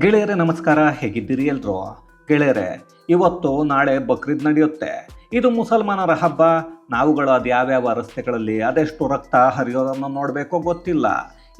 ಗೆಳೆಯರೇ ನಮಸ್ಕಾರ, ಹೇಗಿದ್ದೀರಿ ಎಲ್ರು? ಗೆಳೆಯರೆ, ಇವತ್ತು ನಾಳೆ ಬಕ್ರೀದ್ ನಡೆಯುತ್ತೆ. ಇದು ಮುಸಲ್ಮಾನರ ಹಬ್ಬ. ನಾವುಗಳು ಅದು ಯಾವ್ಯಾವ ರಸ್ತೆಗಳಲ್ಲಿ ಅದೆಷ್ಟು ರಕ್ತ ಹರಿಯೋದನ್ನು ನೋಡಬೇಕೋ ಗೊತ್ತಿಲ್ಲ.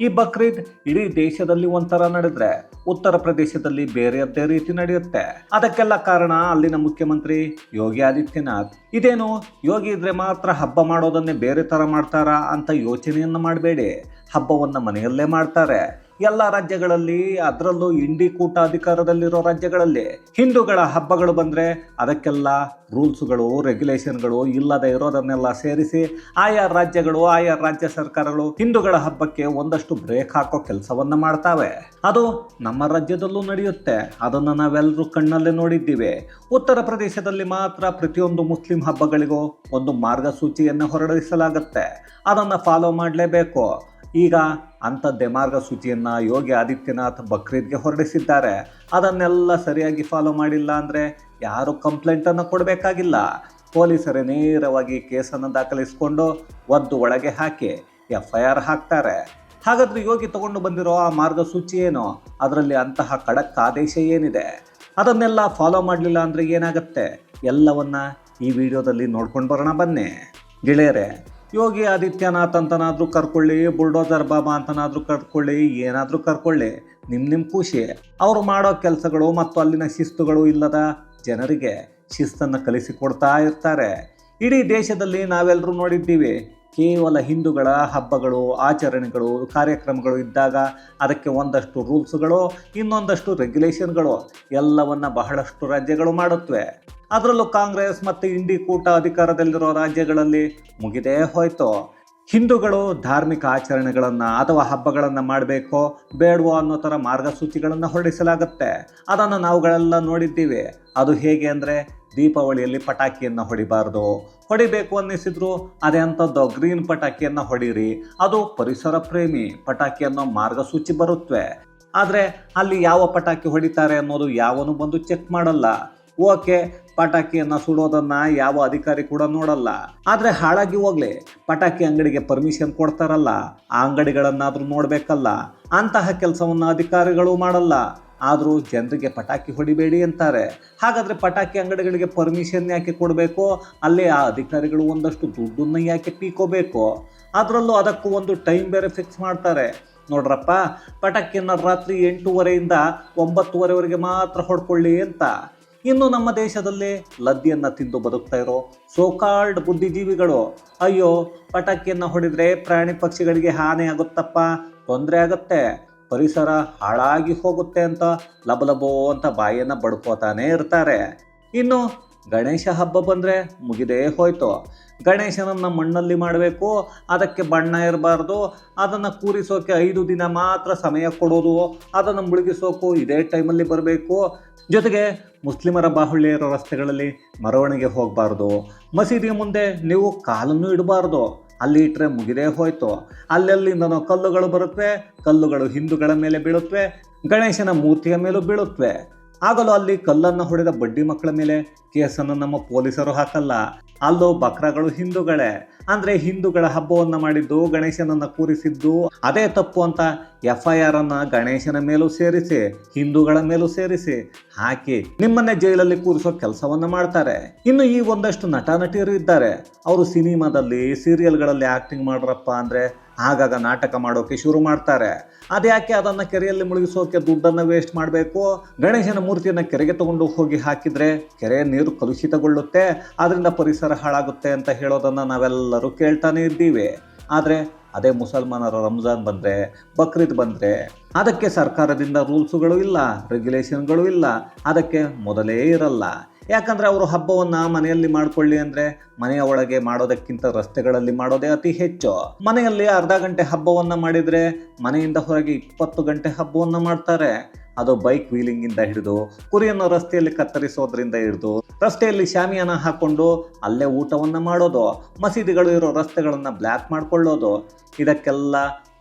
ಈ ಬಕ್ರೀದ್ ಇಡೀ ದೇಶದಲ್ಲಿ ಒಂಥರ ನಡೆದ್ರೆ, ಉತ್ತರ ಪ್ರದೇಶದಲ್ಲಿ ಬೇರೆಯದ್ದೇ ರೀತಿ ನಡೆಯುತ್ತೆ. ಅದಕ್ಕೆಲ್ಲ ಕಾರಣ ಅಲ್ಲಿನ ಮುಖ್ಯಮಂತ್ರಿ ಯೋಗಿ ಆದಿತ್ಯನಾಥ್. ಇದೇನು, ಯೋಗಿ ಇದ್ರೆ ಮಾತ್ರ ಹಬ್ಬ ಮಾಡೋದನ್ನೇ ಬೇರೆ ತರ ಮಾಡ್ತಾರಾ ಅಂತ ಯೋಚನೆಯನ್ನು ಮಾಡಬೇಡಿ. ಹಬ್ಬವನ್ನು ಮನೆಯಲ್ಲೇ ಮಾಡ್ತಾರೆ. ಎಲ್ಲ ರಾಜ್ಯಗಳಲ್ಲಿ, ಅದರಲ್ಲೂ ಇಂಡಿ ಕೂಟ ಅಧಿಕಾರದಲ್ಲಿರೋ ರಾಜ್ಯಗಳಲ್ಲಿ ಹಿಂದೂಗಳ ಹಬ್ಬಗಳು ಬಂದರೆ ಅದಕ್ಕೆಲ್ಲ ರೂಲ್ಸ್ಗಳು, ರೆಗ್ಯುಲೇಷನ್ಗಳು ಇಲ್ಲದೆ ಇರೋದನ್ನೆಲ್ಲ ಸೇರಿಸಿ ಆಯಾ ರಾಜ್ಯಗಳು, ಆಯಾ ರಾಜ್ಯ ಸರ್ಕಾರಗಳು ಹಿಂದೂಗಳ ಹಬ್ಬಕ್ಕೆ ಒಂದಷ್ಟು ಬ್ರೇಕ್ ಹಾಕೋ ಕೆಲಸವನ್ನ ಮಾಡ್ತಾವೆ. ಅದು ನಮ್ಮ ರಾಜ್ಯದಲ್ಲೂ ನಡೆಯುತ್ತೆ. ಅದನ್ನು ನಾವೆಲ್ಲರೂ ಕಣ್ಣಲ್ಲೇ ನೋಡಿದ್ದೀವಿ. ಉತ್ತರ ಪ್ರದೇಶದಲ್ಲಿ ಮಾತ್ರ ಪ್ರತಿಯೊಂದು ಮುಸ್ಲಿಂ ಹಬ್ಬಗಳಿಗೂ ಒಂದು ಮಾರ್ಗಸೂಚಿಯನ್ನು ಹೊರಡಿಸಲಾಗುತ್ತೆ. ಅದನ್ನು ಫಾಲೋ ಮಾಡಲೇಬೇಕು. ಈಗ ಅಂಥದ್ದೇ ಮಾರ್ಗಸೂಚಿಯನ್ನು ಯೋಗಿ ಆದಿತ್ಯನಾಥ್ ಬಕ್ರೀದ್ಗೆ ಹೊರಡಿಸಿದ್ದಾರೆ. ಅದನ್ನೆಲ್ಲ ಸರಿಯಾಗಿ ಫಾಲೋ ಮಾಡಿಲ್ಲ ಅಂದರೆ ಯಾರು ಕಂಪ್ಲೇಂಟನ್ನು ಕೊಡಬೇಕಾಗಿಲ್ಲ. ಪೊಲೀಸರೇ ನೇರವಾಗಿ ಕೇಸನ್ನು ದಾಖಲಿಸಿಕೊಂಡು ಒದ್ದು ಒಳಗೆ ಹಾಕಿ ಎಫ್ ಐ ಆರ್ ಹಾಕ್ತಾರೆ. ಹಾಗಾದ್ರೆ ಯೋಗಿ ತಗೊಂಡು ಬಂದಿರೋ ಆ ಮಾರ್ಗಸೂಚಿ ಏನು? ಅದರಲ್ಲಿ ಅಂತಹ ಖಡಕ್ ಆದೇಶ ಏನಿದೆ? ಅದನ್ನೆಲ್ಲ ಫಾಲೋ ಮಾಡಲಿಲ್ಲ ಅಂದರೆ ಏನಾಗುತ್ತೆ? ಎಲ್ಲವನ್ನ ಈ ವಿಡಿಯೋದಲ್ಲಿ ನೋಡ್ಕೊಂಡು ಬರೋಣ ಬನ್ನಿ. ಗೆಳೆಯರೇ ಯೋಗಿ ಆದಿತ್ಯನಾಥ್ ಅಂತನಾದರೂ ಕರ್ಕೊಳ್ಳಿ ಬುಲ್ಡೋಜರ್ ಬಾಬಾ ಅಂತನಾದರೂ ಕರ್ಕೊಳ್ಳಿ, ಏನಾದರೂ ಕರ್ಕೊಳ್ಳಿ. ನಿಮ್ಮ ನಿಮ್ಮ ಖುಷಿ. ಅವರು ಮಾಡೋ ಕೆಲಸಗಳು ಮತ್ತು ಅಲ್ಲಿನ ಶಿಸ್ತುಗಳು ಇಲ್ಲದ ಜನರಿಗೆ ಶಿಸ್ತನ್ನು ಕಲಿಸಿಕೊಡ್ತಾ ಇರ್ತಾರೆ. ಇಡೀ ದೇಶದಲ್ಲಿ ನಾವೆಲ್ಲರೂ ನೋಡಿದ್ದೀವಿ ಕೇವಲ ಹಿಂದೂಗಳ ಹಬ್ಬಗಳು, ಆಚರಣೆಗಳು, ಕಾರ್ಯಕ್ರಮಗಳು ಇದ್ದಾಗ ಅದಕ್ಕೆ ಒಂದಷ್ಟು ರೂಲ್ಸ್ಗಳು, ಇನ್ನೊಂದಷ್ಟು ರೆಗ್ಯುಲೇಷನ್ಗಳು ಎಲ್ಲವನ್ನು ಬಹಳಷ್ಟು ರಾಜ್ಯಗಳು ಮಾಡುತ್ತವೆ. ಅದರಲ್ಲೂ ಕಾಂಗ್ರೆಸ್ ಮತ್ತು ಇಂಡಿ ಕೂಟ ಅಧಿಕಾರದಲ್ಲಿರೋ ರಾಜ್ಯಗಳಲ್ಲಿ ಮುಗಿದೇ ಹೋಯ್ತು. ಹಿಂದೂಗಳು ಧಾರ್ಮಿಕ ಆಚರಣೆಗಳನ್ನು ಅಥವಾ ಹಬ್ಬಗಳನ್ನು ಮಾಡಬೇಕೋ ಬೇಡವೋ ಅನ್ನೋ ಥರ ಮಾರ್ಗಸೂಚಿಗಳನ್ನು ಹೊರಡಿಸಲಾಗುತ್ತೆ. ಅದನ್ನು ನಾವುಗಳೆಲ್ಲ ನೋಡಿದ್ದೀವಿ. ಅದು ಹೇಗೆ ಅಂದರೆ ದೀಪಾವಳಿಯಲ್ಲಿ ಪಟಾಕಿಯನ್ನು ಹೊಡಿಬಾರ್ದು. ಹೊಡಿಬೇಕು ಅನ್ನಿಸಿದ್ರು ಅದೇ ಅಂಥದ್ದು ಗ್ರೀನ್ ಪಟಾಕಿಯನ್ನು ಹೊಡೀರಿ. ಅದು ಪರಿಸರ ಪ್ರೇಮಿ ಪಟಾಕಿ ಅನ್ನೋ ಮಾರ್ಗಸೂಚಿ ಬರುತ್ತವೆ ಆದರೆ ಅಲ್ಲಿ ಯಾವ ಪಟಾಕಿ ಹೊಡಿತಾರೆ ಅನ್ನೋದು ಯಾವನು ಬಂದು ಚೆಕ್ ಮಾಡಲ್ಲ. ಓಕೆ, ಪಟಾಕಿಯನ್ನು ಸುಡೋದನ್ನ ಯಾವ ಅಧಿಕಾರಿ ಕೂಡ ನೋಡಲ್ಲ. ಆದರೆ ಹಾಳಾಗಿ ಹೋಗ್ಲಿ, ಪಟಾಕಿ ಅಂಗಡಿಗೆ ಪರ್ಮಿಷನ್ ಕೊಡ್ತಾರಲ್ಲ, ಆ ಅಂಗಡಿಗಳನ್ನಾದರೂ ನೋಡಬೇಕಲ್ಲ, ಅಂತಹ ಕೆಲಸವನ್ನು ಅಧಿಕಾರಿಗಳು ಮಾಡಲ್ಲ. ಆದರೂ ಜನರಿಗೆ ಪಟಾಕಿ ಹೊಡಿಬೇಡಿ ಅಂತಾರೆ. ಹಾಗಾದರೆ ಪಟಾಕಿ ಅಂಗಡಿಗಳಿಗೆ ಪರ್ಮಿಷನ್ ಯಾಕೆ ಕೊಡಬೇಕು? ಅಲ್ಲೇ ಆ ಅಧಿಕಾರಿಗಳು ಒಂದಷ್ಟು ದುಡ್ಡನ್ನು ಯಾಕೆ ಪೀಕೋಬೇಕು? ಅದರಲ್ಲೂ ಅದಕ್ಕೂ ಒಂದು ಟೈಮ್ ಬೇರೆ ಫಿಕ್ಸ್ ಮಾಡ್ತಾರೆ. ನೋಡ್ರಪ್ಪ, ಪಟಾಕಿಯನ್ನು ರಾತ್ರಿ ಎಂಟೂವರೆಯಿಂದ ಒಂಬತ್ತುವರೆವರೆಗೆ ಮಾತ್ರ ಹೊಡ್ಕೊಳ್ಳಿ ಅಂತ. ಇನ್ನು ನಮ್ಮ ದೇಶದಲ್ಲಿ ಲದ್ದಿಯನ್ನು ತಿಂದು ಬದುಕ್ತಾ ಇರೋ ಸೋಕಾಲ್ಡ್ ಬುದ್ಧಿಜೀವಿಗಳು. ಅಯ್ಯೋ, ಪಟಾಕಿಯನ್ನು ಹೊಡೆದ್ರೆ ಪ್ರಾಣಿ ಪಕ್ಷಿಗಳಿಗೆ ಹಾನಿ ಆಗುತ್ತಪ್ಪ, ತೊಂದರೆ ಆಗುತ್ತೆ. ಪರಿಸರ ಹಾಳಾಗಿ ಹೋಗುತ್ತೆ ಅಂತ ಲಬಲಬೋ ಅಂತ ಬಾಯಿಯನ್ನು ಬಡ್ಕೋತಾನೆ ಇರ್ತಾರೆ. ಇನ್ನು ಗಣೇಶ ಹಬ್ಬ ಬಂದರೆ ಮುಗಿದೇ ಹೋಯ್ತು. ಗಣೇಶನನ್ನು ಮಣ್ಣಲ್ಲಿ ಮಾಡಬೇಕು, ಅದಕ್ಕೆ ಬಣ್ಣ ಇರಬಾರ್ದು, ಅದನ್ನು ಕೂರಿಸೋಕೆ ಐದು ದಿನ ಮಾತ್ರ ಸಮಯ ಕೊಡೋದು, ಅದನ್ನು ಮುಳುಗಿಸೋಕು ಇದೇ ಟೈಮಲ್ಲಿ ಬರಬೇಕು. ಜೊತೆಗೆ ಮುಸ್ಲಿಮರ ಬಾಹುಳ್ಯ ಇರೋ ರಸ್ತೆಗಳಲ್ಲಿ ಮೆರವಣಿಗೆ ಹೋಗಬಾರ್ದು. ಮಸೀದಿಯ ಮುಂದೆ ನೀವು ಕಾಲನ್ನು ಇಡಬಾರ್ದು. ಅಲ್ಲಿ ಇಟ್ಟರೆ ಮುಗಿದೇ ಹೋಯ್ತು. ಅಲ್ಲೆಲ್ಲಿಂದನೋ ಕಲ್ಲುಗಳು ಬರುತ್ತವೆ ಕಲ್ಲುಗಳು ಹಿಂದೂಗಳ ಮೇಲೆ ಬೀಳುತ್ತವೆ ಗಣೇಶನ ಮೂರ್ತಿಯ ಮೇಲೂ ಬೀಳುತ್ತವೆ ಆಗಲೂ ಅಲ್ಲಿ ಕಲ್ಲನ್ನು ಹೊಡೆದ ಬಡ್ಡಿ ಮಕ್ಕಳ ಮೇಲೆ ಕೇಸನ್ನು ನಮ್ಮ ಪೊಲೀಸರು ಹಾಕಲ್ಲ. ಅಲ್ಲೋ ಬಕ್ರಗಳು ಹಿಂದೂಗಳೇ. ಅಂದ್ರೆ ಹಿಂದೂಗಳ ಹಬ್ಬವನ್ನ ಮಾಡಿದ್ದು ಗಣೇಶನನ್ನ ಕೂರಿಸಿದ್ದು. ಅದೇ ತಪ್ಪು ಅಂತ ಎಫ್ ಐ ಆರ್ ಅನ್ನ ಗಣೇಶನ ಮೇಲೂ ಸೇರಿಸಿ, ಹಿಂದೂಗಳ ಮೇಲೂ ಸೇರಿಸಿ ಹಾಕಿ ನಿಮ್ಮನ್ನೇ ಜೈಲಲ್ಲಿ ಕೂರಿಸೋ ಕೆಲಸವನ್ನ ಮಾಡ್ತಾರೆ. ಇನ್ನು ಈ ಒಂದಷ್ಟು ನಟ ನಟಿಯರು ಇದ್ದಾರೆ. ಅವರು ಸಿನಿಮಾದಲ್ಲಿ, ಸೀರಿಯಲ್ಗಳಲ್ಲಿ ಆಕ್ಟಿಂಗ್ ಮಾಡ್ರಪ್ಪ ಅಂದ್ರೆ ಆಗಾಗ ನಾಟಕ ಮಾಡೋಕೆ ಶುರು ಮಾಡ್ತಾರೆ. ಅದ್ಯಾಕೆ ಅದನ್ನ ಕೆರೆಯಲ್ಲಿ ಮುಳುಗಿಸೋಕೆ ದುಡ್ಡನ್ನು ವೇಸ್ಟ್ ಮಾಡಬೇಕು? ಗಣೇಶನ ಮೂರ್ತಿಯನ್ನ ಕೆರೆಗೆ ತಗೊಂಡು ಹೋಗಿ ಹಾಕಿದ್ರೆ ಕೆರೆಯ ನೀರು ಕಲುಷಿತಗೊಳ್ಳುತ್ತೆ ಅದರಿಂದ ಪರಿಸರ ಹಾಳಾಗುತ್ತೆ ಅಂತ ಹೇಳೋದನ್ನ ನಾವೆಲ್ಲರೂ ಕೇಳ್ತಾನೆ ಇದ್ದೀವಿ. ಆದರೆ ಅದೇ ಮುಸಲ್ಮಾನರ ರಂಜಾನ್ ಬಂದರೆ, ಬಕ್ರೀದ್ ಬಂದರೆ, ಅದಕ್ಕೆ ಸರ್ಕಾರದಿಂದ ರೂಲ್ಸುಗಳು ಇಲ್ಲ ರೆಗ್ಯುಲೇಷನ್ಗಳು ಇಲ್ಲ, ಅದಕ್ಕೆ ಮೊದಲೇ ಇರಲ್ಲ. ಯಾಕಂದರೆ ಅವರು ಹಬ್ಬವನ್ನು ಮನೆಯಲ್ಲಿ ಮಾಡ್ಕೊಳ್ಳಿ ಅಂದರೆ ಮನೆಯ ಒಳಗೆ ಮಾಡೋದಕ್ಕಿಂತ ರಸ್ತೆಗಳಲ್ಲಿ ಮಾಡೋದೇ ಅತಿ ಹೆಚ್ಚು. ಮನೆಯಲ್ಲಿ ಅರ್ಧ ಗಂಟೆ ಹಬ್ಬವನ್ನು ಮಾಡಿದರೆ ಮನೆಯಿಂದ ಹೊರಗೆ ಇಪ್ಪತ್ತು ಗಂಟೆ ಹಬ್ಬವನ್ನು ಮಾಡ್ತಾರೆ. ಅದು ಬೈಕ್ ವೀಲಿಂಗಿಂದ ಹಿಡಿದು, ಕುರಿಯನ್ನು ರಸ್ತೆಯಲ್ಲಿ ಕತ್ತರಿಸೋದ್ರಿಂದ ಹಿಡಿದು, ರಸ್ತೆಯಲ್ಲಿ ಶಾಮಿಯಾನ ಹಾಕೊಂಡು ಅಲ್ಲೇ ಊಟವನ್ನು ಮಾಡೋದು, ಮಸೀದಿಗಳು ಇರೋ ರಸ್ತೆಗಳನ್ನು ಬ್ಲ್ಯಾಕ್ ಮಾಡ್ಕೊಳ್ಳೋದು. ಇದಕ್ಕೆಲ್ಲ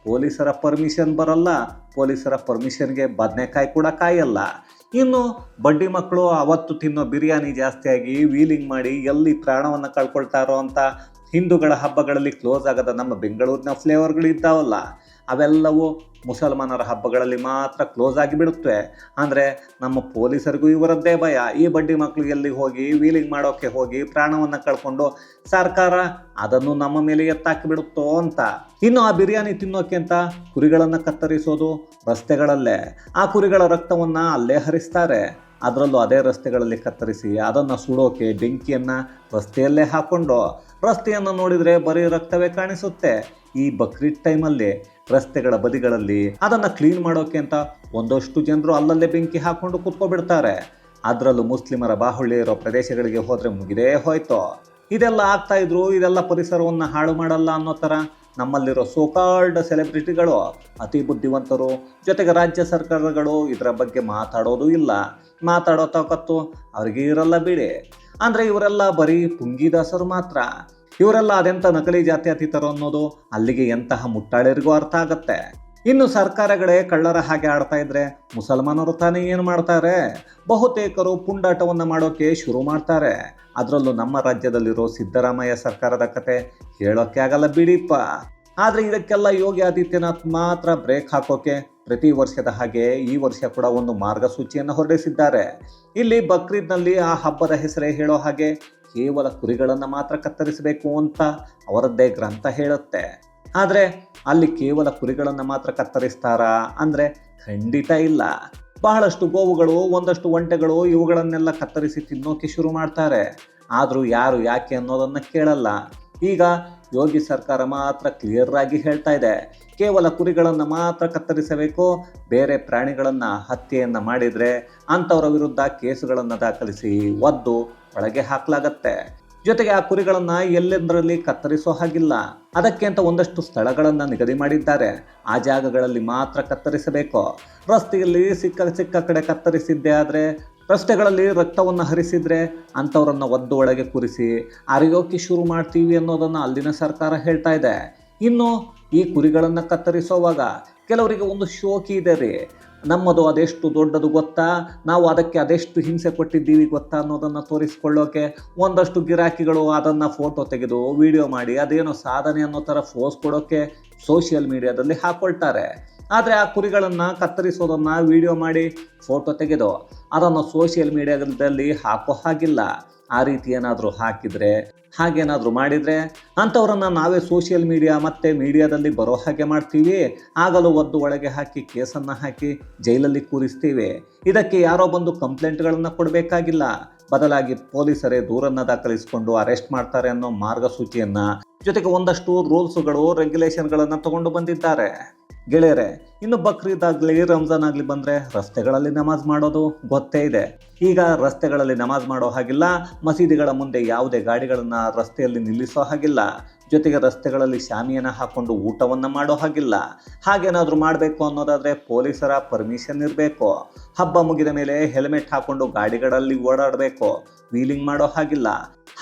ಪೊಲೀಸರ ಪರ್ಮಿಷನ್ ಬರಲ್ಲ. ಪೊಲೀಸರ ಪರ್ಮಿಷನ್ಗೆ ಬದನೆಕಾಯಿ ಕೂಡ ಕಾಯಲ್ಲ. ಇನ್ನು ಬಡ್ಡಿ ಮಕ್ಕಳು ಅವತ್ತು ತಿನ್ನೋ ಬಿರಿಯಾನಿ ಜಾಸ್ತಿಯಾಗಿ ವೀಲಿಂಗ್ ಮಾಡಿ ಎಲ್ಲಿ ಪ್ರಾಣವನ್ನು ಕಳ್ಕೊಳ್ತಾರೋ ಅಂತ ಹಿಂದೂಗಳ ಹಬ್ಬಗಳಲ್ಲಿ ಕ್ಲೋಸ್ ಆಗದ ನಮ್ಮ ಬೆಂಗಳೂರಿನ ಫ್ಲೇವರ್ಗಳು ಇದ್ದಾವಲ್ಲ. ಅವೆಲ್ಲವೂ ಮುಸಲ್ಮಾನರ ಹಬ್ಬಗಳಲ್ಲಿ ಮಾತ್ರ ಕ್ಲೋಸ್ ಆಗಿ ಬಿಡುತ್ತವೆ. ಅಂದರೆ ನಮ್ಮ ಪೊಲೀಸರಿಗೂ ಇವರದ್ದೇ ಭಯ. ಈ ಬಡ್ಡಿ ಮಕ್ಕಳಿಗೆಲ್ಲಿ ಹೋಗಿ ವೀಲಿಂಗ್ ಮಾಡೋಕ್ಕೆ ಹೋಗಿ, ಪ್ರಾಣವನ್ನು ಕಳ್ಕೊಂಡು ಸರ್ಕಾರ ಅದನ್ನು ನಮ್ಮ ಮೇಲೆ ಎತ್ತಾಕಿ ಬಿಡುತ್ತೋ ಅಂತ. ಇನ್ನು ಆ ಬಿರಿಯಾನಿ ತಿನ್ನೋಕೆ ಅಂತ ಕುರಿಗಳನ್ನು ಕತ್ತರಿಸೋದು ರಸ್ತೆಗಳಲ್ಲೇ. ಆ ಕುರಿಗಳ ರಕ್ತವನ್ನು ಅಲ್ಲೇ ಹರಿಸ್ತಾರೆ. ಅದರಲ್ಲೂ ಅದೇ ರಸ್ತೆಗಳಲ್ಲಿ ಕತ್ತರಿಸಿ ಅದನ್ನು ಸುಡೋಕೆ ಬೆಂಕಿಯನ್ನು ರಸ್ತೆಯಲ್ಲೇ ಹಾಕ್ಕೊಂಡು ರಸ್ತೆಯನ್ನು ನೋಡಿದರೆ ಬರೀ ರಕ್ತವೇ ಕಾಣಿಸುತ್ತೆ. ಈ ಬಕ್ರೀದ್ ಟೈಮಲ್ಲಿ ರಸ್ತೆಗಳ ಬದಿಗಳಲ್ಲಿ ಅದನ್ನು ಕ್ಲೀನ್ ಮಾಡೋಕೆ ಅಂತ ಒಂದಷ್ಟು ಜನರು ಅಲ್ಲಲ್ಲೇ ಬೆಂಕಿ ಹಾಕ್ಕೊಂಡು ಕುತ್ಕೊಬಿಡ್ತಾರೆ. ಅದರಲ್ಲೂ ಮುಸ್ಲಿಮರ ಬಾಹುಳ್ಯ ಇರೋ ಪ್ರದೇಶಗಳಿಗೆ ಹೋದರೆ ಮುಗಿದೇ ಹೋಯ್ತು. ಇದೆಲ್ಲ ಆಗ್ತಾ ಇದ್ರು ಇದೆಲ್ಲ ಪರಿಸರವನ್ನು ಹಾಳು ಮಾಡಲ್ಲ ಅನ್ನೋ ಥರ ನಮ್ಮಲ್ಲಿರೋ ಸೋಕಾಲ್ಡ್ ಸೆಲೆಬ್ರಿಟಿಗಳು ಅತಿ ಬುದ್ಧಿವಂತರು, ಜೊತೆಗೆ ರಾಜ್ಯ ಸರ್ಕಾರಗಳು ಇದರ ಬಗ್ಗೆ ಮಾತಾಡೋದು ಇಲ್ಲ. ಮಾತಾಡೋ ತಾಕತ್ತು ಅವರಿಗೆ ಇರಲ್ಲ ಬಿಡಿ. ಅಂದರೆ ಇವರೆಲ್ಲ ಬರೀ ಪುಂಗಿದಾಸರು ಮಾತ್ರ. ಇವರೆಲ್ಲ ಅದೆಂಥ ನಕಲಿ ಜಾತ್ಯತೀತರು ಅನ್ನೋದು ಅಲ್ಲಿಗೆ ಎಂತಹ ಮುಟ್ಟಾಳಿರಿಗೂ ಅರ್ಥ ಆಗತ್ತೆ. ಇನ್ನು ಸರ್ಕಾರಗಳೇ ಕಳ್ಳರ ಹಾಗೆ ಆಡ್ತಾ ಇದ್ರೆ ಮುಸಲ್ಮಾನರು ತಾನೇ ಏನು ಮಾಡ್ತಾರೆ? ಬಹುತೇಕರು ಪುಂಡಾಟವನ್ನು ಮಾಡೋಕೆ ಶುರು ಮಾಡ್ತಾರೆ. ಅದರಲ್ಲೂ ನಮ್ಮ ರಾಜ್ಯದಲ್ಲಿರೋ ಸಿದ್ದರಾಮಯ್ಯ ಸರ್ಕಾರದ ಕತೆ ಹೇಳೋಕ್ಕೆ ಆಗಲ್ಲ ಬಿಡಿಪ್ಪ. ಆದರೆ ಇದಕ್ಕೆಲ್ಲ ಯೋಗಿ ಆದಿತ್ಯನಾಥ್ ಮಾತ್ರ ಬ್ರೇಕ್ ಹಾಕೋಕೆ ಪ್ರತಿ ವರ್ಷದ ಹಾಗೆ ಈ ವರ್ಷ ಕೂಡ ಒಂದು ಮಾರ್ಗಸೂಚಿಯನ್ನು ಹೊರಡಿಸಿದ್ದಾರೆ. ಇಲ್ಲಿ ಬಕ್ರೀದ್ನಲ್ಲಿ ಆ ಹಬ್ಬದ ಹೆಸರೇ ಹೇಳೋ ಹಾಗೆ ಕೇವಲ ಕುರಿಗಳನ್ನು ಮಾತ್ರ ಕತ್ತರಿಸಬೇಕು ಅಂತ ಅವರದ್ದೇ ಗ್ರಂಥ ಹೇಳುತ್ತೆ. ಆದರೆ ಅಲ್ಲಿ ಕೇವಲ ಕುರಿಗಳನ್ನು ಮಾತ್ರ ಕತ್ತರಿಸ್ತಾರಾ ಅಂದರೆ ಖಂಡಿತ ಇಲ್ಲ. ಬಹಳಷ್ಟು ಗೋವುಗಳು, ಒಂದಷ್ಟು ಒಂಟೆಗಳು ಇವುಗಳನ್ನೆಲ್ಲ ಕತ್ತರಿಸಿ ತಿನ್ನೋಕೆ ಶುರು ಮಾಡ್ತಾರೆ. ಆದರೂ ಯಾರು ಯಾಕೆ ಅನ್ನೋದನ್ನು ಕೇಳಲ್ಲ. ಈಗ ಯೋಗಿ ಸರ್ಕಾರ ಮಾತ್ರ ಕ್ಲಿಯರ್ ಆಗಿ ಹೇಳ್ತಾ ಇದೆ. ಕೇವಲ ಕುರಿಗಳನ್ನು ಮಾತ್ರ ಕತ್ತರಿಸಬೇಕು. ಬೇರೆ ಪ್ರಾಣಿಗಳನ್ನು ಹತ್ಯೆಯನ್ನು ಮಾಡಿದರೆ ಅಂಥವರ ವಿರುದ್ಧ ಕೇಸುಗಳನ್ನು ದಾಖಲಿಸಿ ಒದ್ದು ಒಳಗೆ ಹಾಕಲಾಗತ್ತೆ. ಜೊತೆಗೆ ಆ ಕುರಿಗಳನ್ನು ಎಲ್ಲೆಂದರಲ್ಲಿ ಕತ್ತರಿಸೋ ಹಾಗಿಲ್ಲ. ಅದಕ್ಕೆ ಅಂತ ಒಂದಷ್ಟು ಸ್ಥಳಗಳನ್ನು ನಿಗದಿ ಮಾಡಿದ್ದಾರೆ. ಆ ಜಾಗಗಳಲ್ಲಿ ಮಾತ್ರ ಕತ್ತರಿಸಬೇಕು. ರಸ್ತೆಯಲ್ಲಿ ಸಿಕ್ಕ ಸಿಕ್ಕ ಕಡೆ ಕತ್ತರಿಸಿದ್ದೆ ಆದರೆ, ರಸ್ತೆಗಳಲ್ಲಿ ರಕ್ತವನ್ನು ಹರಿಸಿದ್ರೆ ಅಂಥವರನ್ನು ಒದ್ದು ಒಳಗೆ ಕುರಿಸಿ ಅರಿಯೋಕೆ ಶುರು ಮಾಡ್ತೀವಿ ಅನ್ನೋದನ್ನು ಅಲ್ಲಿನ ಸರ್ಕಾರ ಹೇಳ್ತಾ ಇದೆ. ಇನ್ನು ಈ ಕುರಿಗಳನ್ನು ಕತ್ತರಿಸೋವಾಗ ಕೆಲವರಿಗೆ ಒಂದು ಶೋಕಿ ಇದೆ ರೀ. ನಮ್ಮದು ಅದೆಷ್ಟು ದೊಡ್ಡದು ಗೊತ್ತಾ? ನಾವು ಅದಕ್ಕೆ ಅದೆಷ್ಟು ಹಿಂಸೆ ಕೊಟ್ಟಿದ್ದೀವಿ ಗೊತ್ತಾ ಅನ್ನೋದನ್ನು ತೋರಿಸ್ಕೊಳ್ಳೋಕೆ? ಒಂದಷ್ಟು ಗಿರಾಕಿಗಳು ಅದನ್ನು ಫೋಟೋ ತೆಗೆದು ವಿಡಿಯೋ ಮಾಡಿ, ಅದೇನೋ ಸಾಧನೆ ಅನ್ನೋ ಥರ ಫೋಸ್ ಕೊಡೋಕ್ಕೆ ಸೋಷಿಯಲ್ ಮೀಡಿಯಾದಲ್ಲಿ ಹಾಕ್ಕೊಳ್ತಾರೆ ಆದರೆ ಆ ಕುರಿಗಳನ್ನು ಕತ್ತರಿಸೋದನ್ನು ವಿಡಿಯೋ ಮಾಡಿ ಫೋಟೋ ತೆಗೆದು ಅದನ್ನು ಸೋಷಿಯಲ್ ಮೀಡಿಯಾದಲ್ಲಿ ಹಾಕೋ ಹಾಗಿಲ್ಲ. ಆ ರೀತಿ ಏನಾದರೂ ಹಾಕಿದರೆ ಹಾಗೇನಾದರೂ ಮಾಡಿದರೆ, ಅಂಥವ್ರನ್ನ ನಾವೇ ಸೋಷಿಯಲ್ ಮೀಡಿಯಾ ಮತ್ತು ಮೀಡಿಯಾದಲ್ಲಿ ಬರೋ ಹಾಗೆ ಮಾಡ್ತೀವಿ. ಆಗಲೂ ಒಂದು ಒಳಗೆ ಹಾಕಿ ಕೇಸನ್ನು ಹಾಕಿ ಜೈಲಲ್ಲಿ ಕೂರಿಸ್ತೀವಿ. ಇದಕ್ಕೆ ಯಾರೋ ಬಂದು ಕಂಪ್ಲೇಂಟ್ಗಳನ್ನು ಕೊಡಬೇಕಾಗಿಲ್ಲ. ಬದಲಾಗಿ ಪೊಲೀಸರೇ ದೂರನ್ನು ದಾಖಲಿಸಿಕೊಂಡು ಅರೆಸ್ಟ್ ಮಾಡ್ತಾರೆ ಅನ್ನೋ ಮಾರ್ಗಸೂಚಿಯನ್ನು ಜೊತೆಗೆ ಒಂದಷ್ಟು ರೂಲ್ಸ್ಗಳು ರೆಗ್ಯುಲೇಷನ್ಗಳನ್ನು ತಗೊಂಡು ಬಂದಿದ್ದಾರೆ. ಗೆಳೆಯರೆ, ಇನ್ನು ಬಕ್ರೀದ್ ಆಗಲಿ, ರಂಜಾನ್ ಆಗಲಿ ಬಂದರೆ ರಸ್ತೆಗಳಲ್ಲಿ ನಮಾಜ್ ಮಾಡೋದು ಗೊತ್ತೇ ಇದೆ. ಈಗ ರಸ್ತೆಗಳಲ್ಲಿ ನಮಾಜ್ ಮಾಡೋ ಹಾಗಿಲ್ಲ, ಮಸೀದಿಗಳ ಮುಂದೆ ಯಾವುದೇ ಗಾಡಿಗಳನ್ನು ರಸ್ತೆಯಲ್ಲಿ ನಿಲ್ಲಿಸೋ ಹಾಗಿಲ್ಲ. ಜೊತೆಗೆ ರಸ್ತೆಗಳಲ್ಲಿ ಶಾಮಿಯನ್ನು ಹಾಕೊಂಡು ಊಟವನ್ನು ಮಾಡೋ ಹಾಗಿಲ್ಲ. ಹಾಗೇನಾದರೂ ಮಾಡಬೇಕು ಅನ್ನೋದಾದರೆ ಪೊಲೀಸರ ಪರ್ಮಿಷನ್ ಇರಬೇಕು. ಹಬ್ಬ ಮುಗಿದ ಮೇಲೆ ಹೆಲ್ಮೆಟ್ ಹಾಕೊಂಡು ಗಾಡಿಗಳಲ್ಲಿ ಓಡಾಡಬೇಕು. ವೀಲಿಂಗ್ ಮಾಡೋ ಹಾಗಿಲ್ಲ.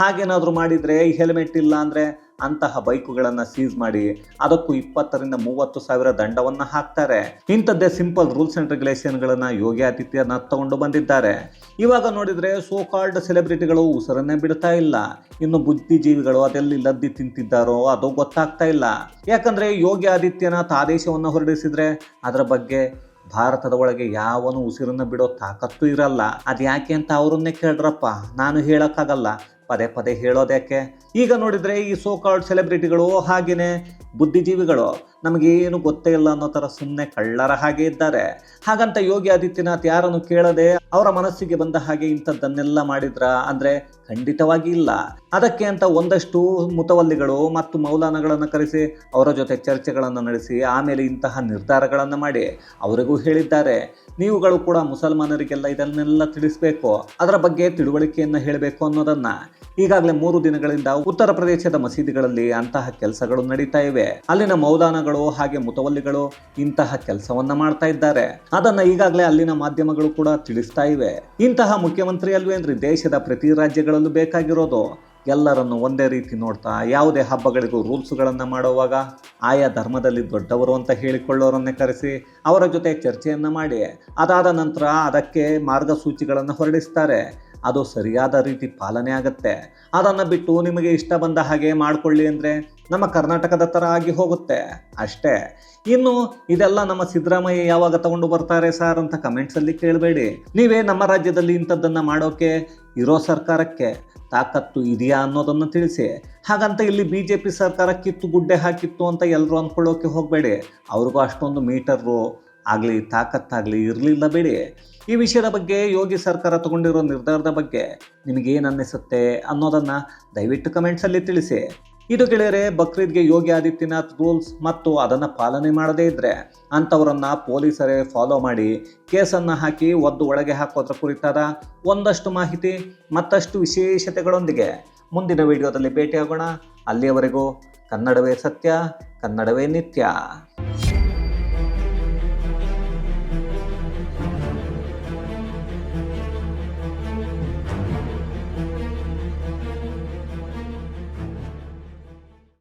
ಹಾಗೇನಾದರೂ ಮಾಡಿದರೆ ಹೆಲ್ಮೆಟ್ ಇಲ್ಲ ಅಂದರೆ ಅಂತಹ ಬೈಕುಗಳನ್ನು ಸೀಸ್ ಮಾಡಿ ಅದಕ್ಕೂ ಇಪ್ಪತ್ತರಿಂದ ಮೂವತ್ತು ಸಾವಿರ ದಂಡವನ್ನು ಹಾಕ್ತಾರೆ. ಇಂಥದ್ದೇ ಸಿಂಪಲ್ ರೂಲ್ಸ್ ಆ್ಯಂಡ್ ರೆಗ್ಯುಲೇಷನ್ಗಳನ್ನು ಯೋಗಿ ಆದಿತ್ಯನಾಥ್ ತಗೊಂಡು ಬಂದಿದ್ದಾರೆ. ಇವಾಗ ನೋಡಿದರೆ ಸೋ ಕಾಲ್ಡ್ ಸೆಲೆಬ್ರಿಟಿಗಳು ಉಸಿರನ್ನೇ ಬಿಡ್ತಾ ಇಲ್ಲ. ಇನ್ನು ಬುದ್ಧಿಜೀವಿಗಳು ಅದೆಲ್ಲಿ ಲದ್ದಿ ತಿಂತಿದ್ದಾರೋ ಅದು ಗೊತ್ತಾಗ್ತಾ ಇಲ್ಲ. ಯಾಕಂದರೆ ಯೋಗಿ ಆದಿತ್ಯನಾಥ್ ಆದೇಶವನ್ನು ಹೊರಡಿಸಿದ್ರೆ ಅದರ ಬಗ್ಗೆ ಭಾರತದ ಒಳಗೆ ಯಾವನು ಉಸಿರನ್ನು ಬಿಡೋ ತಾಕತ್ತು ಇರಲ್ಲ. ಅದು ಯಾಕೆ ಅಂತ ಅವರನ್ನೇ ಕೇಳ್ರಪ್ಪ. ನಾನು ಹೇಳೋಕ್ಕಾಗಲ್ಲ. ಪದೇ ಪದೇ ಹೇಳೋದ್ಯಾಕೆ? ಈಗ ನೋಡಿದರೆ ಈ ಸೋ ಕಾಲ್ಡ್ ಸೆಲೆಬ್ರಿಟಿಗಳು ಹಾಗೆಯೇ ಬುದ್ಧಿಜೀವಿಗಳು ನಮಗೇನು ಗೊತ್ತೇ ಇಲ್ಲ ಅನ್ನೋ ಥರ ಸುಮ್ಮನೆ ಕಳ್ಳರ ಹಾಗೆ ಇದ್ದಾರೆ. ಹಾಗಂತ ಯೋಗಿ ಆದಿತ್ಯನಾಥ್ ಯಾರನ್ನು ಕೇಳದೆ ಅವರ ಮನಸ್ಸಿಗೆ ಬಂದ ಹಾಗೆ ಇಂಥದ್ದನ್ನೆಲ್ಲ ಮಾಡಿದ್ರ? ಅಂದರೆ ಖಂಡಿತವಾಗಿ ಇಲ್ಲ. ಅದಕ್ಕೆ ಅಂತ ಒಂದಷ್ಟು ಮುತವಲ್ಲಿಗಳು ಮತ್ತು ಮೌಲಾನಗಳನ್ನು ಕರೆಸಿ, ಅವರ ಜೊತೆ ಚರ್ಚೆಗಳನ್ನು ನಡೆಸಿ, ಆಮೇಲೆ ಇಂತಹ ನಿರ್ಧಾರಗಳನ್ನು ಮಾಡಿ. ಅವರಿಗೂ ಹೇಳಿದ್ದಾರೆ. ನೀವುಗಳು ಕೂಡ ಮುಸಲ್ಮಾನರಿಗೆಲ್ಲ ಇದನ್ನೆಲ್ಲ ತಿಳಿಸ್ಬೇಕು. ಅದರ ಬಗ್ಗೆ ತಿಳುವಳಿಕೆಯನ್ನು ಹೇಳಬೇಕು ಅನ್ನೋದನ್ನ. ಈಗಾಗಲೇ ಮೂರು ದಿನಗಳಿಂದ ಉತ್ತರ ಪ್ರದೇಶದ ಮಸೀದಿಗಳಲ್ಲಿ ಅಂತಹ ಕೆಲಸಗಳು ನಡೀತಾ ಇವೆ. ಅಲ್ಲಿನ ಮೌಲಾನಗಳು ಹಾಗೆ ಮುತವಲ್ಲಿಗಳು ಇಂತಹ ಕೆಲಸವನ್ನ ಮಾಡ್ತಾ ಇದ್ದಾರೆ. ಅದನ್ನ ಈಗಾಗಲೇ ಅಲ್ಲಿನ ಮಾಧ್ಯಮಗಳು ಕೂಡ ತಿಳಿಸ್ತಾ ಇವೆ. ಇಂತಹ ಮುಖ್ಯಮಂತ್ರಿ ಅಲ್ವೇನ್ರಿ ದೇಶದ ಪ್ರತಿ ರಾಜ್ಯಗಳಲ್ಲೂ ಬೇಕಾಗಿರೋದು. ಎಲ್ಲರನ್ನು ಒಂದೇ ರೀತಿ ನೋಡ್ತಾ ಯಾವುದೇ ಹಬ್ಬಗಳಿಗೂ ರೂಲ್ಸ್ಗಳನ್ನು ಮಾಡುವಾಗ ಆಯಾ ಧರ್ಮದಲ್ಲಿ ದೊಡ್ಡವರು ಅಂತ ಹೇಳಿಕೊಳ್ಳೋರನ್ನೇ ಕರೆಸಿ ಅವರ ಜೊತೆ ಚರ್ಚೆಯನ್ನು ಮಾಡಿ. ಅದಾದ ನಂತರ ಅದಕ್ಕೆ ಮಾರ್ಗಸೂಚಿಗಳನ್ನು ಹೊರಡಿಸ್ತಾರೆ. ಅದು ಸರಿಯಾದ ರೀತಿ ಪಾಲನೆ ಆಗುತ್ತೆ. ಅದನ್ನು ಬಿಟ್ಟು ನಿಮಗೆ ಇಷ್ಟ ಬಂದ ಹಾಗೆ ಮಾಡಿಕೊಳ್ಳಿ ಅಂದರೆ ನಮ್ಮ ಕರ್ನಾಟಕದ ಥರ ಆಗಿ ಹೋಗುತ್ತೆ. ಅಷ್ಟೇ. ಇನ್ನು ಇದೆಲ್ಲ ನಮ್ಮ ಸಿದ್ದರಾಮಯ್ಯ ಯಾವಾಗ ತಗೊಂಡು ಬರ್ತಾರೆ ಸರ್ ಅಂತ ಕಮೆಂಟ್ಸಲ್ಲಿ ಕೇಳಬೇಡಿ. ನೀವೇ ನಮ್ಮ ರಾಜ್ಯದಲ್ಲಿ ಇಂಥದ್ದನ್ನು ಮಾಡೋಕೆ, ಇರೋ ಸರ್ಕಾರಕ್ಕೆ ತಾಕತ್ತು ಇದೆಯಾ ಅನ್ನೋದನ್ನು ತಿಳಿಸಿ. ಹಾಗಂತ ಇಲ್ಲಿ ಬಿ ಜೆ ಪಿ ಸರ್ಕಾರ ಕಿತ್ತು ಗುಡ್ಡೆ ಹಾಕಿತ್ತು ಅಂತ ಎಲ್ಲರೂ ಅಂದ್ಕೊಳ್ಳೋಕೆ ಹೋಗಬೇಡಿ. ಅವ್ರಿಗೂ ಅಷ್ಟೊಂದು ಮೀಟರು ಆಗಲಿ, ತಾಕತ್ತಾಗಲಿ, ಇರಲಿಲ್ಲ ಬೇಡಿ. ಈ ವಿಷಯದ ಬಗ್ಗೆ ಯೋಗಿ ಸರ್ಕಾರ ತಗೊಂಡಿರೋ ನಿರ್ಧಾರದ ಬಗ್ಗೆ ನಿಮಗೇನು ಅನ್ನಿಸುತ್ತೆ ಅನ್ನೋದನ್ನು ದಯವಿಟ್ಟು ಕಮೆಂಟ್ಸಲ್ಲಿ ತಿಳಿಸಿ. ಇದು ಗೆಳೆಯರೆ, ಬಕ್ರೀದ್ಗೆ ಯೋಗಿ ಆದಿತ್ಯನಾಥ್ ರೂಲ್ಸ್ ಮತ್ತು ಅದನ್ನು ಪಾಲನೆ ಮಾಡದೇ ಇದ್ದರೆ ಅಂಥವರನ್ನು ಪೊಲೀಸರೇ ಫಾಲೋ ಮಾಡಿ ಕೇಸನ್ನು ಹಾಕಿ ಒದ್ದು ಒಳಗೆ ಹಾಕೋದ್ರ ಕುರಿತಾದ ಒಂದಷ್ಟು ಮಾಹಿತಿ, ಮತ್ತಷ್ಟು ವಿಶೇಷತೆಗಳೊಂದಿಗೆ ಮುಂದಿನ ವಿಡಿಯೋದಲ್ಲಿ ಭೇಟಿಯಾಗೋಣ. ಅಲ್ಲಿಯವರೆಗೂ ಕನ್ನಡವೇ ಸತ್ಯ, ಕನ್ನಡವೇ ನಿತ್ಯ.